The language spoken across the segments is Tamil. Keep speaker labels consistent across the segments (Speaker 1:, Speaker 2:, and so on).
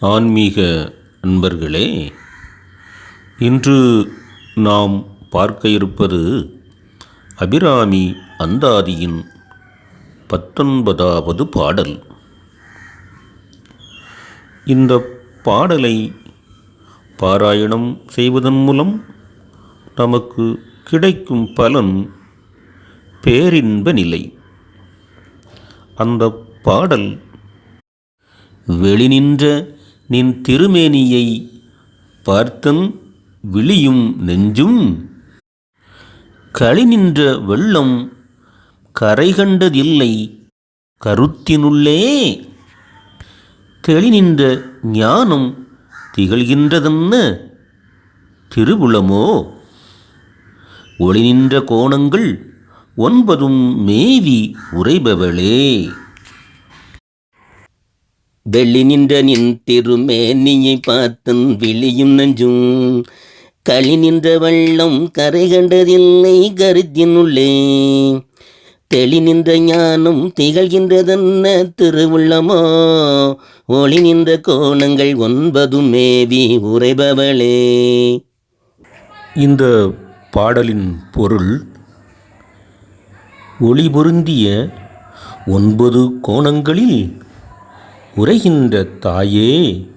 Speaker 1: ஆன்மீக அன்பர்களே இன்று நாம் பார்க்க இருப்பது அபிராமி அந்தாதியின் பத்தொன்பதாவது பாடல். இந்த பாடலை பாராயணம் செய்வதன் மூலம் நமக்கு கிடைக்கும் பலன் பேரின்ப நிலை. அந்த பாடல் வெளிநின்ற நின் திருமேனியை பார்த்தன் விழியும் நெஞ்சும் களி நின்ற வெள்ளம் கரை கண்டதில்லை கருத்தினுள்ளே. தெளி நின்ற ஞானம் திகழ்கின்றதென்ன? திருவுளமோ? ஒளி நின்ற கோணங்கள் ஒன்பதும் மேவி உரைபவளே
Speaker 2: வெள்ளி நின்ற நின் திருமேனியை பார்த்தன் விழியும் நஞ்சும். களி நின்ற வெள்ளம் கரை கண்டதில்லை கருத்தினுள்ளே தெளி நின்ற ஞானம் திகழ்கின்றதென்ன திருவுள்ளமோ. ஒளி நின்ற கோணங்கள் ஒன்பது மேவி உரைபவளே
Speaker 1: இந்த பாடலின் பொருள் ஒளி பொருந்திய ஒன்பது கோணங்களில் உரைகின்ற தாயே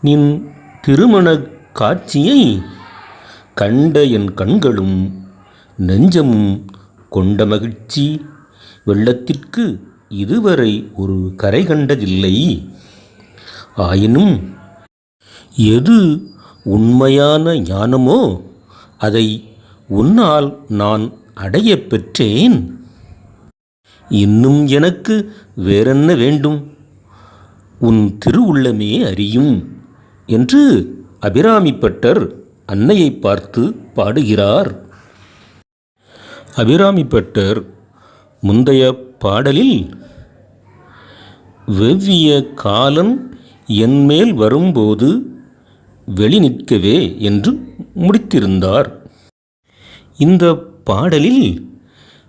Speaker 1: நின் திருமணக் காட்சியை கண்ட என் கண்களும் நெஞ்சமும் கொண்ட மகிழ்ச்சி. வெள்ளத்திற்கு இதுவரை ஒரு கரை கண்டதில்லை. ஆயினும் எது உண்மையான ஞானமோ அதை உன்னால் நான் அடைய பெற்றேன். இன்னும் எனக்கு வேறென்ன வேண்டும்? உன் திருவுள்ளமே அறியும் என்று அபிராமிப்பட்டர் அன்னையை பார்த்து பாடுகிறார். அபிராமிப்பட்டர் முந்தைய பாடலில் வெவ்விய காலன் என்மேல் வரும்போது வெளி நிற்கவே என்று முடித்திருந்தார். இந்த பாடலில்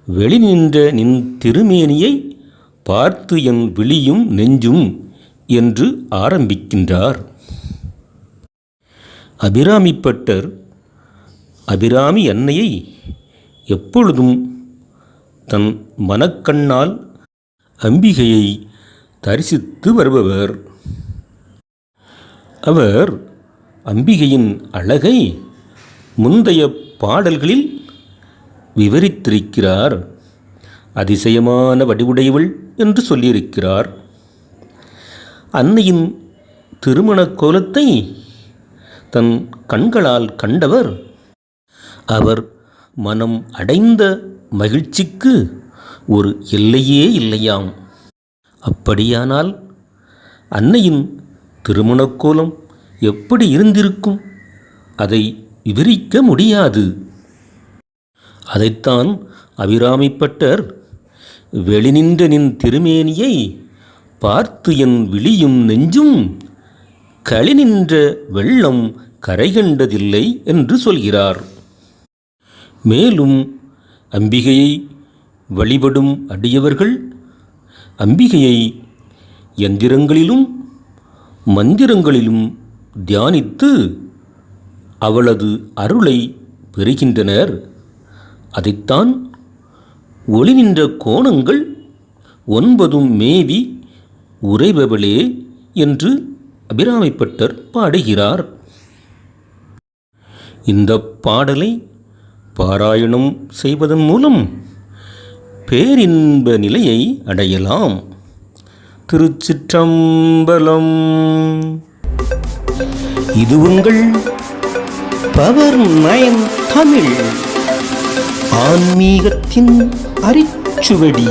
Speaker 1: வெளி நின்ற நின் திருமேனியை பார்த்து என் விழியும் நெஞ்சும் என்று ஆரம்பிக்கின்றார். அபிராமிப்பட்டர் அபிராமி அன்னையை எப்பொழுதும் தன் மனக்கண்ணால் அம்பிகையை தரிசித்து வருபவர். அவர் அம்பிகையின் அழகை முந்தைய பாடல்களில் விவரித்திருக்கிறார். அதிசயமான வடிவுடையவள் என்று சொல்லியிருக்கிறார். அன்னையின் திருமணக் கோலத்தை தன் கண்களால் கண்டவர். அவர் மனம் அடைந்த மகிழ்ச்சிக்கு ஒரு எல்லையே இல்லையாம். அப்படியானால் அன்னையின் திருமணக் கோலம் எப்படி இருந்திருக்கும்? அதை விவரிக்க முடியாது. அதைத்தான் அபிராமிப்பட்டர் வெளிநின்ற நின் திருமேனியை பார்த்து என் விழியும் நெஞ்சும் களி நின்ற வெள்ளம் கரைகண்டதில்லை என்று சொல்கிறார். மேலும் அம்பிகையை வழிபடும் அடியவர்கள் அம்பிகையை எந்திரங்களிலும் மந்திரங்களிலும் தியானித்து அவளது அருளை பெறுகின்றனர். அதைத்தான் ஒளி நின்ற கோணங்கள் ஒன்பதும் மேவி உறைபவளே என்று அபிராமிப்பட்டர் பாடுகிறார். இந்த பாடலை பாராயணம் செய்வதன் மூலம் பேரின்ப நிலையை அடையலாம். திருச்சிற்றம்பலம். இது உங்கள் பவர் நயன் தமிழ். ஆன்மீகத்தின் அரிச்சுவடி